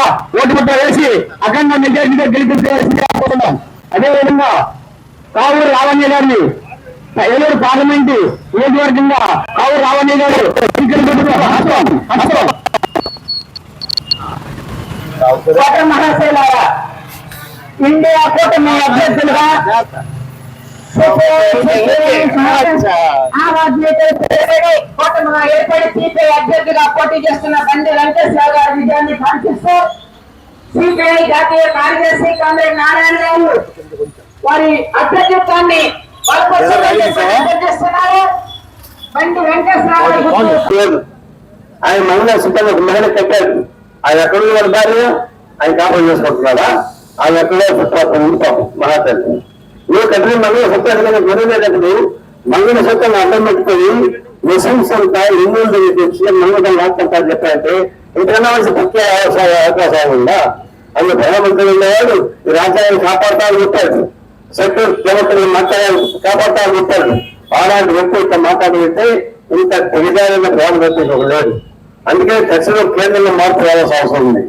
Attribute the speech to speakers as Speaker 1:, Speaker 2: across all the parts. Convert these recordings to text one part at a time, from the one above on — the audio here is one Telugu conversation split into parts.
Speaker 1: కూడా ఓటు ముట్ట వేసి అఖండ మెజార్టీగా గెలిపించాల్సిందిగా కోరుతున్నాం అదేవిధంగా కావూరు రావణ్య గారిని ఏలూరు పార్లమెంట్ నియోజకవర్గంగా కావూరు రావణ్య గారు ఎన్నికలు మహాశైలారా ఇండియా కూటమి అభ్యర్థులుగా
Speaker 2: కూటమిగా ఏర్పడి సిపిఐ అభ్యర్థిగా పోటీ చేస్తున్న బండి వెంకటేశ్వర గారి విజయాన్ని కాంక్షిస్తూ సిపిఐ జాతీయ కార్యదర్శి కామ్రేడ్ నారాయణరావు వారి అభ్యర్థిత్వాన్ని బలపరుస్తున్నారు బండి వెంకటేశ్వర
Speaker 1: ఆయన మహిళ సుఖంగా ఒక మహిళ కట్టారు. ఆయన ఎక్కడ ఉన్న భార్య? ఆయన కాపం చేసుకుంటున్నాడా? ఆయన ఎక్కడో పుట్టాడు పాపం మహాతల్లి నువ్వు కట్టిన మళ్ళీ సుఖాన్ని గొడవలేటప్పుడు మహిళ సుఖాన్ని అర్థం పెట్టుకొని ముస్లింస్ అంతా హిందువుల దగ్గర తెచ్చి మంగళం మాట్లాడతారు చెప్పారంటే ఇంకన్నా వచ్చి పక్కే అవకాశాలు ఉందా? అందులో ప్రధానమంత్రి ఉండేవాడు ఈ రాజ్యాన్ని కాపాడుతాను చెప్పాడు సెక్టర్ ప్రవర్తన మాట్లాడాలి కాపాడుతాను చెప్పాడు అలాంటి వ్యక్తి ఇంత మాట్లాడితే ఇంత తెలియజేయాలన్న ప్రధానమంత్రి ఒక లేడు అందుకే తక్షణం కేంద్రంలో మార్పు రావాల్సిన అవసరం ఉంది.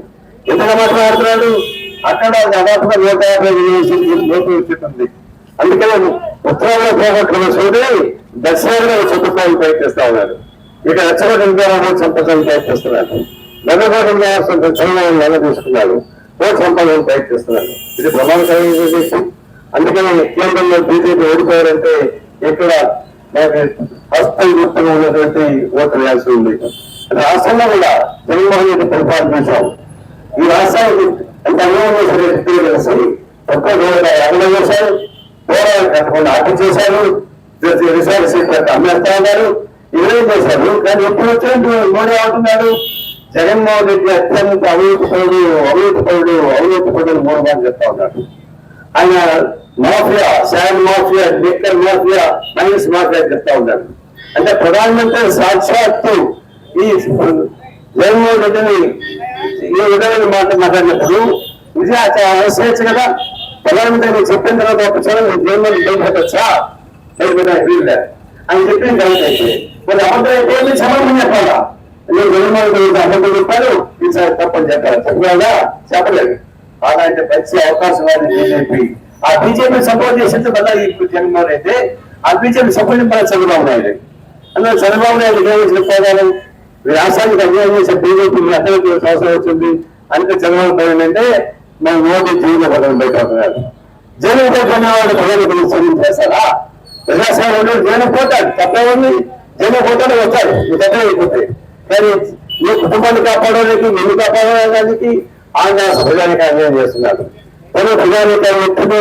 Speaker 1: ఎందుకు మాట్లాడుతున్నాడు అక్కడ దాదాపుగా నూట యాభై లోపు వచ్చింది అందుకని ఉత్తరాంధ్ర పోగొట్టుకున్న సోదరి దక్షిణాదిలో చంపుకోవాలని ప్రయత్నిస్తా ఉన్నారు ఇక రచ్చగొట్టం ద్వారా చంపడానికి ప్రయత్నిస్తున్నారు నగరగొట్టిన చంద్రబాబు నెల తీసుకున్నాడు ఓటు చంపాలని ప్రయత్నిస్తున్నారు ఇది ప్రమాదకరమైన విషయం అందుకనే కేంద్రంలో బీజేపీ ఓడిపోయారంటే ఇక్కడ హస్తం గుర్తుగా ఉన్నటువంటి ఓటు వేయాల్సి ఉంది. రాష్ట్రంలో కూడా జగన్మోహన్ రెడ్డి పరిపాలన చేశాం. ఈ రాష్ట్రానికి ఎంత అనుభవం సరే తెలిసి. తక్కువ రోజుల యాభై వేశారు. పోరాటం కట్టకుండా చేశారు. రిసార్ట్ సీట్ అమ్మేస్తా ఉన్నారు ఇవన్నీ చేశారు. కానీ ఎప్పుడు వచ్చినట్టు మోడీ అంటున్నాడు. జగన్మోహన్ రెడ్డి అత్యంత అవినీతి పరుడు అవినీతి పరుడు అవినీతి పరుడు మూడు మార్లు చెప్తా ఉన్నాడు. ఆయన mafia sand mafia liquor mafia mines mafia చెప్తా ఉన్నాడు. అంటే ప్రధానమంత్రి సాక్షాత్తు ఈ జగన్మోహన్ రెడ్డిని ఈ విధమైన మాట మాట్లాడినప్పుడు ఇది అసలు కదా? ప్రధానమంత్రి చెప్పిన తర్వాత ఒకసారి క్షణం జగన్మోహన్ అని చెప్పిన తర్వాత అయితే మరి అబద్ధం అయితే సమాధానం చెప్పాలా నేను జగన్మోహన్ రెడ్డి అబద్ధం చెప్పాను. ఈసారి తప్పని చెప్పాలి. చెప్పగలదా చెప్పలేదు. అలాంటి మంచి అవకాశం ఉంది బీజేపీ. ఆ బీజేపీ సపోర్ట్ చేసేది మళ్ళీ ఇప్పుడు జగన్మోహన్ అయితే ఆ బీజేపీ సపోర్ట్ మన చంద్రబాబు నాయుడు. అందులో చంద్రబాబు నాయుడు ఏమి చెప్పగలం రాష్ట్రానికి అన్యాయం చేసే బీజేపీ అర్థం అవసరం వచ్చింది. అందుకే చంద్రబాబు నాయుడు అంటే మేము మోదీ జీవన పదవి బయటపడుతున్నారు జగన్ వాడు ప్రధాని సైన్ చేస్తారా? ప్రజాస్వామ్యంలో జగన్ పోతాడు తప్పే ఉంది. పోతాడు వస్తాడు మీ దగ్గర అయిపోతాయి కానీ మీ కుటుంబాన్ని కాపాడడానికి నిన్ను కాపాడడానికి ఆంధ్ర ప్రజానికి అన్యాయం చేస్తున్నారు. తను ప్రజానికి ఎప్పుడు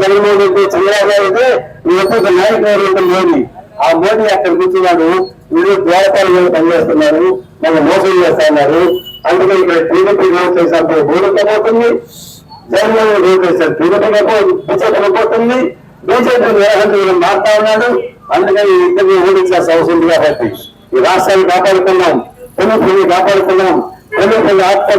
Speaker 1: జగన్మోహన్ రెడ్డి చంద్రబాబు నాయుడు ఈ యొక్క నాయకుడు ఎవరంటే మోదీ ఆ మోడీ అక్కడ కూర్చున్నాడు వీళ్ళు ద్వారపాలు వీళ్ళు పనిచేస్తున్నారు. మనం మోసం చేస్తున్నారు. అందుకే ఇక్కడ టీడీపీ ఓట్ చేశారు. ఊరుకోబోతుంది జగన్మోహన్ రెడ్డి చేశారు. టీడీపీ బీజేపీ బీజేపీ నిర్వహణ మారుతా ఉన్నాడు అందుకని ఇద్దరిని ఓడించాల్సిన అవసరం ఉంది కాబట్టి ఈ రాష్ట్రాన్ని కాపాడుకున్నాం కొన్ని కాపాడుకున్నాం కొన్ని కొన్ని ఆత్మ